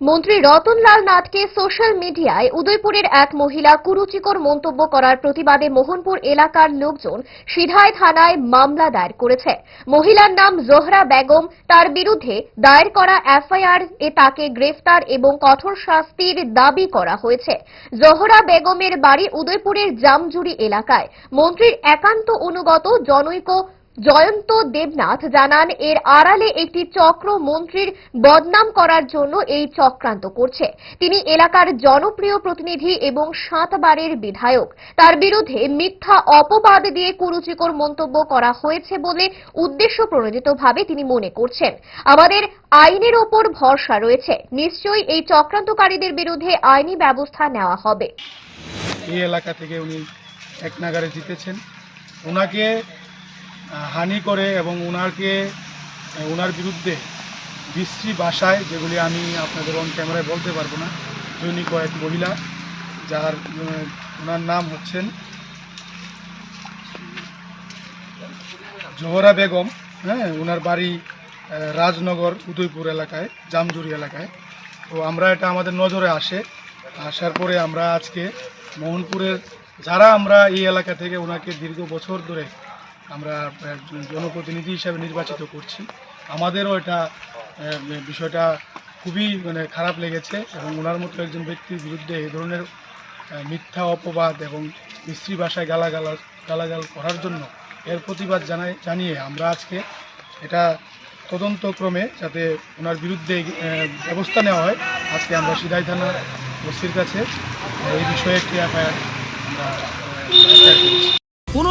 মন্ত্রী রতনলাল নাথকে সোশ্যাল মিডিয়ায় উদয়পুরের এক মহিলা কুরুচিকর মন্তব্য করার প্রতিবাদে মোহনপুর এলাকার লোকজন সিধায় থানায় মামলা দায়ের করেছে। মহিলার নাম জোহরা বেগম, তার বিরুদ্ধে দায়ের করা এফআইআর এ তাকে গ্রেফতার এবং কঠোর শাস্তির দাবি করা হয়েছে। জোহরা বেগমের বাড়ি উদয়পুরের জামজুরি এলাকায়। মন্ত্রীর একান্ত অনুগত জনৈক জয়ন্ত দেবনাথ জানান, এর আড়ালে একটি চক্র মন্ত্রীর বদনাম করার জন্য এই চক্রান্ত করছে। তিনি এলাকার জনপ্রিয় প্রতিনিধি এবং সাতবারের বিধায়ক। তার বিরুদ্ধে মিথ্যা অপবাদ দিয়ে কুরুচিকর মন্তব্য করা হয়েছে বলে উদ্দেশ্য প্রণোদিতভাবে তিনি মনে করছেন। আমাদের আইনের ওপর ভরসা রয়েছে। নিশ্চয়ই এই চক্রান্তকারীদের বিরুদ্ধে আইনি ব্যবস্থা নেওয়া হবে। এই এলাকা থেকে উনি এক নাগারে জিতেছেন। ওনাকে হানি করে এবং ওনাকে ওনার বিরুদ্ধে বিশ্রী ভাষায় যেগুলি আমি আপনাদের অন ক্যামেরায় বলতে পারব না, জৈনিক এক মহিলা, যার ওনার নাম হচ্ছেন জোহরা বেগম হ্যাঁ ওনার বাড়ি রাজনগর, উদয়পুর এলাকায়, জামজুরি এলাকায়। তো আমরা এটা আমাদের নজরে আসে, আসার পরে আমরা আজকে মোহনপুরের, যারা আমরা এই এলাকা থেকে ওনাকে দীর্ঘ বছর ধরে আমরা জনপ্রতিনিধি হিসাবে নির্বাচিত করছি। আমাদেরও এটা বিষয়টা খুবই মানে খারাপ লেগেছে এবং ওনার মতো একজন ব্যক্তির বিরুদ্ধে এই ধরনের মিথ্যা অপবাদ এবং মিস্ত্রি ভাষায় গালাগাল গালাগাল করার জন্য এর প্রতিবাদ জানাই, জানিয়ে আমরা আজকে এটা তদন্তক্রমে যাতে ওনার বিরুদ্ধে ব্যবস্থা নেওয়া হয়, আজকে আমরা সিধাই থানা ওসির কাছে এই বিষয়ে একটি এফআইআর আমরা আহ, দায়ের করেছি। কোনো